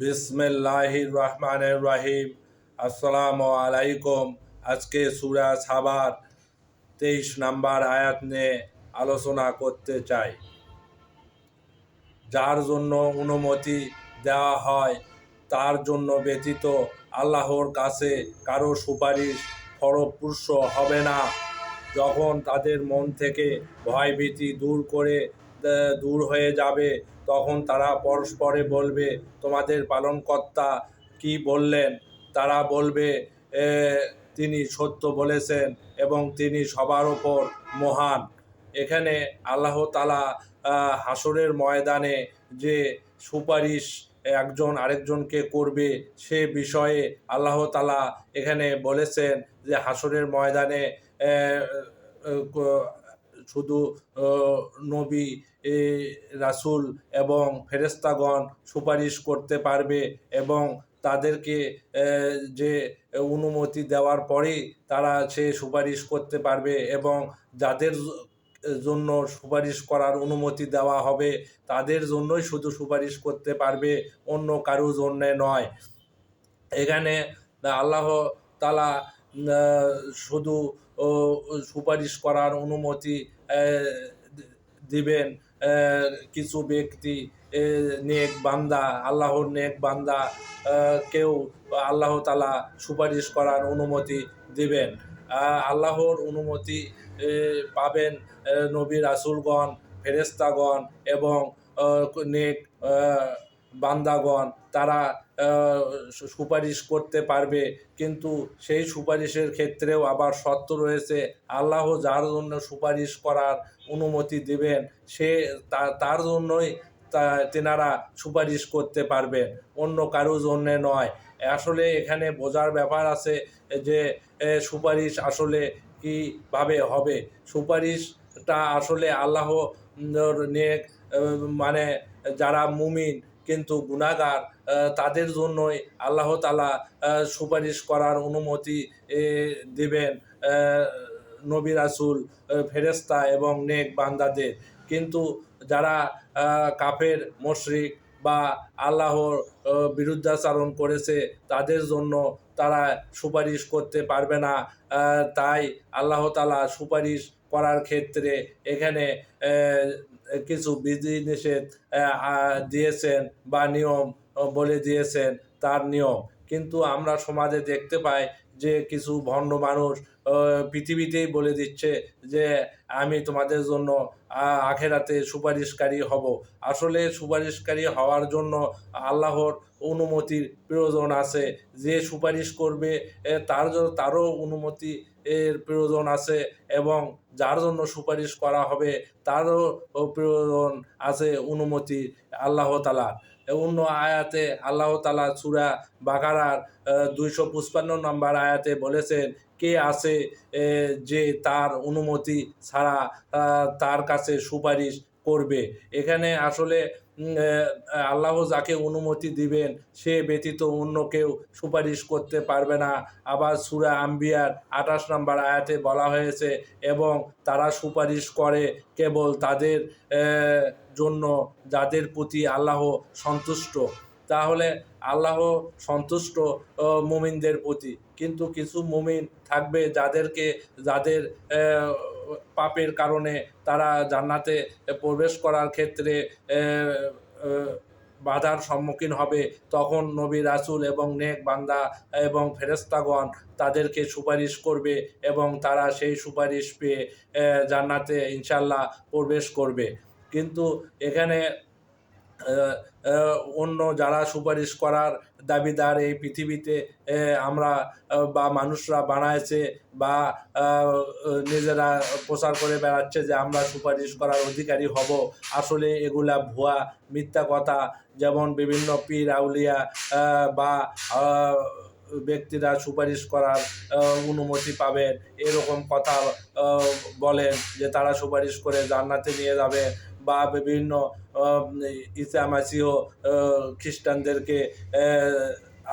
বিসমিল্লাহির রহমানের রহিম। আসসালামু আলাইকুম আজকে সুরা সাবার তেইশ নাম্বার আয়াত নিয়ে আলোচনা করতে চাই। যার জন্য অনুমতি দেওয়া হয়, তার জন্য ব্যতীত আল্লাহর কাছে কারও সুপারিশ ফলপ্রসূ হবে না। যখন তাদের মন থেকে ভয়ভীতি দূর করে, দূর হয়ে যাবে তখন তারা পরস্পরে বলবে, তোমাদের পালনকর্তা কি বললেন? তারা বলবে তিনি সত্য বলেছেন এবং তিনি সবার ওপর মহান। এখানে আল্লাহ তালা হাসরের ময়দানে যে সুপারিশ একজন আরেকজনকে করবে সে বিষয়ে আল্লাহ তালা এখানে বলেছেন যে হাসরের ময়দানে শুধু নবী রাসূল এবং ফেরেস্তাগণ সুপারিশ করতে পারবে এবং তাদেরকে যে অনুমতি দেওয়ার পরেই তারা সে সুপারিশ করতে পারবে এবং যাদের জন্য সুপারিশ করার অনুমতি দেওয়া হবে তাদের জন্যই শুধু সুপারিশ করতে পারবে, অন্য কারও জন্যে নয়। এখানে আল্লাহ তালা শুধু সুপারিশ করার অনুমতি দিবেন কিছু ব্যক্তি নেক বান্দা, আল্লাহর নেক বান্দা কেউ আল্লাহ তালা সুপারিশ করার অনুমতি দিবেন। আল্লাহর অনুমতি পাবেন নবী রাসুলগণ ফেরেস্তাগণ এবং নেক বান্দাগণ। তারা সুপারিশ করতে পারবে, কিন্তু সেই সুপারিশের ক্ষেত্রেও আবার শর্ত রয়েছে, আল্লাহ যার জন্য সুপারিশ করার অনুমতি দেবেন, সে তার জন্যই তেনারা সুপারিশ করতে পারবেন, অন্য কারও জন্যে নয়। আসলে এখানে বোঝার ব্যাপার আছে যে সুপারিশ আসলে কীভাবে হবে? সুপারিশটা আসলে আল্লাহ নেক মানে যারা মুমিন কিন্তু গুণাগার তাদের জন্যই আল্লাহ তালা সুপারিশ করার অনুমতি দিবেন নবী রাসুল ফেরেস্তা এবং নেক বান্দাদের। কিন্তু যারা কাফের মশরিক বা আল্লাহর বিরুদ্ধাচারণ করেছে তাদের জন্য তারা সুপারিশ করতে পারবে না। তাই আল্লাহ তালা সুপারিশ করার ক্ষেত্রে এখানে কিছু বিধি নিষেধ আহ, আহ, দিয়েছেন বা নিয়ম বলে দিয়েছেন তার নিয়ম। কিন্তু আমরা সমাজে দেখতে পাই যে কিছু ভণ্ড মানুষ পৃথিবীতেই বলে দিচ্ছে যে আমি তোমাদের জন্য আখেরাতে সুপারিশকারী হব। আসলে সুপারিশকারী হওয়ার জন্য আল্লাহর অনুমতির প্রয়োজন আছে। যে সুপারিশ করবে তার জন্য, তারও অনুমতি এর প্রয়োজন আছে এবং যার জন্য সুপারিশ করা হবে, তারও প্রয়োজন আছে অনুমতি আল্লাহ তালার অন্য আয়াতে আল্লাহ তালা সুরা বাকারার দুইশো পঁচপান্ন নম্বর আয়াতে বলেছেন, কে আছে যে তার অনুমতি ছাড়া তার কাছে সুপারিশ করবে। এখানে আসলে আল্লাহ যাকে অনুমতি দিবেন, সে ব্যতীত অন্য কেউ সুপারিশ করতে পারবে না। আবার সুরা আম্বিয়ার আঠাশ নম্বর আয়াতে বলা হয়েছে, এবং তারা সুপারিশ করে কেবল তাদের জন্য যাদের প্রতি আল্লাহ সন্তুষ্ট। তাহলে আল্লাহ সন্তুষ্ট মুমিনদের প্রতি। কিন্তু কিছু মুমিন থাকবে যাদেরকে, যাদের পাপের কারণে তারা জান্নাতে প্রবেশ করার ক্ষেত্রে বাধার সম্মুখীন হবে। তখন নবী রাসূল এবং নেক বান্দা এবং ফেরেস্তাগণ তাদেরকে সুপারিশ করবে এবং তারা সেই সুপারিশ পেয়ে জান্নাতে ইনশাল্লাহ প্রবেশ করবে। কিন্তু এখানে অন্য যারা সুপারিশ করার দাবিদার এই পৃথিবীতে আমরা বা মানুষরা বানাইছে বা নিজেরা প্রচার করে বেড়াচ্ছে যে আমরা সুপারিশ করার অধিকারী হব। আসলে এগুলা ভুয়া মিথ্যা কথা যেমন বিভিন্ন পীর আউলিয়া বা ব্যক্তিরা সুপারিশ করার অনুমতি পাবেন। এরকম কথা বলেন যে তারা সুপারিশ করে জান্নাতে নিয়ে যাবে বা বিভিন্ন আহ, মাসিহ খ্রিস্টানদেরকে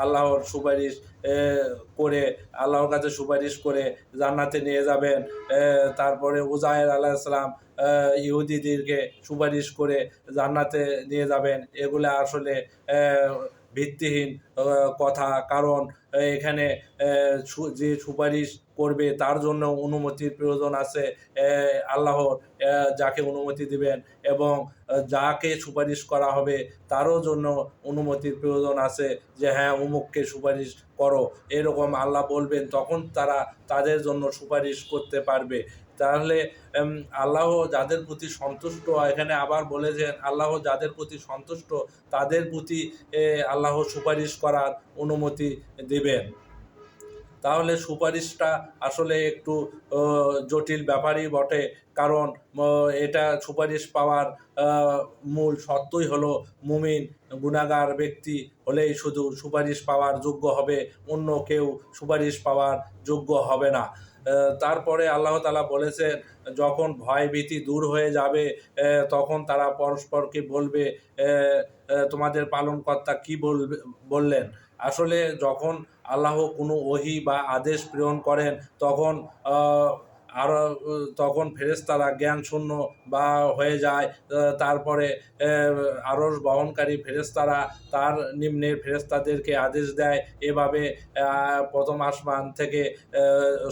আল্লাহর সুপারিশ করে, আল্লাহর কাছে সুপারিশ করে জান্নাতে নিয়ে যাবেন। তারপরে উজায়ের আল্লাহ ইসলাম ইহুদিদেরকে সুপারিশ করে জান্নাতে নিয়ে যাবেন। এগুলো আসলে ভিত্তিহীন কথা। কারণ এখানে যে সুপারিশ করবে তার জন্য অনুমতির প্রয়োজন আছে আল্লাহর যাকে অনুমতি দিবেন এবং যাকে সুপারিশ করা হবে তারও জন্য অনুমতির প্রয়োজন আছে যে হ্যাঁ অমুককে সুপারিশ করো। এরকম আল্লাহ বলবেন, তখন তারা তাদের জন্য সুপারিশ করতে পারবে। তাহলে আল্লাহ যাদের প্রতি সন্তুষ্ট, এখানে আবার বলেছেন, আল্লাহ যাদের প্রতি সন্তুষ্ট, তাদের প্রতি আল্লাহ সুপারিশ করার অনুমতি দেবেন। তাহলে সুপারিশটা আসলে একটু জটিল ব্যাপারই বটে, কারণ এটা সুপারিশ পাওয়ার মূল সত্যই হলো মুমিন গুণাগার ব্যক্তি হলেই শুধু সুপারিশ পাওয়ার যোগ্য হবে, অন্য কেউ সুপারিশ পাওয়ার যোগ্য হবে না। তারপরে আল্লাহ তালা বলেছেন, যখন ভয় ভীতি দূর হয়ে যাবে তখন তারা পরস্পরকে বলবে তোমাদের পালনকর্তা কি বলবে, বললেন। আসলে যখন আল্লাহ কোনো ওহি বা আদেশ প্রেরণ করেন, তখন আর তখন ফেরেশতারা জ্ঞান শূন্য বা হয়ে যায় তারপরে আরস বহনকারী ফেরেশতারা তার নিম্নের ফেরেশতাদেরকে আদেশ দেয়। এভাবে প্রথম আসমান থেকে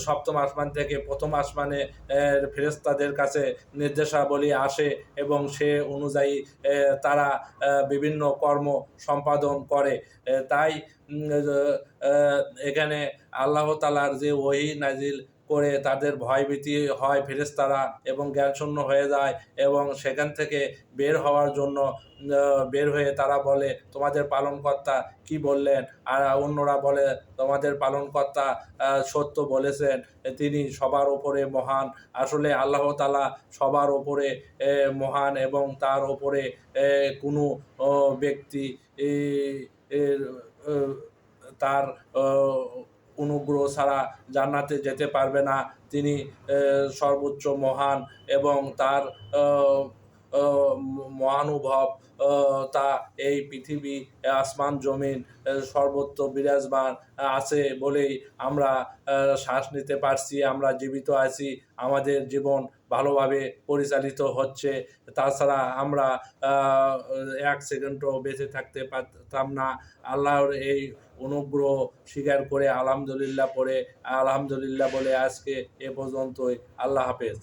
সপ্তম আসমান থেকে প্রথম আসমানে আহ, ফেরেশতাদের কাছে নির্দেশাবলী আসে এবং সে অনুযায়ী তারা বিভিন্ন কর্ম সম্পাদন করে। তাই এখানে আল্লাহ তালার যে ওহি নাজিল করে তাদের ভয়ভীতি হয় ফেরেশতারা এবং জ্ঞানশূন্য হয়ে যায় এবং সেখান থেকে বের হওয়ার জন্য বের হয়ে তারা বলে, তোমাদের পালনকর্তা কি বললেন? আর অন্যরা বলে, তোমাদের পালনকর্তা সত্য বলেছেন। তিনি সবার ওপরে মহান। আসলে আল্লাহ তালা সবার ওপরে মহান এবং তার ওপরে কোনো ব্যক্তি তার অনুগ্রহ ছাড়া জান্নাতে যেতে পারবে না। তিনি সর্বোচ্চ মহান এবং তার মহানুভব তা এই পৃথিবী আসমান জমিন সর্বত্র বিরাজমান আছে বলেই আমরা শ্বাস নিতে পারছি। আমরা জীবিত আছি। আমাদের জীবন ভালোভাবে পরিচালিত হচ্ছে। তাছাড়া আমরা এক সেকেন্ডও বেঁচে থাকতে পারতাম না। আল্লাহর এই অনুগ্রহ স্বীকার করে আলহামদুলিল্লাহ পড়ে, আলহামদুলিল্লাহ বলে আজকে এ পর্যন্তই। আল্লাহ হাফেজ।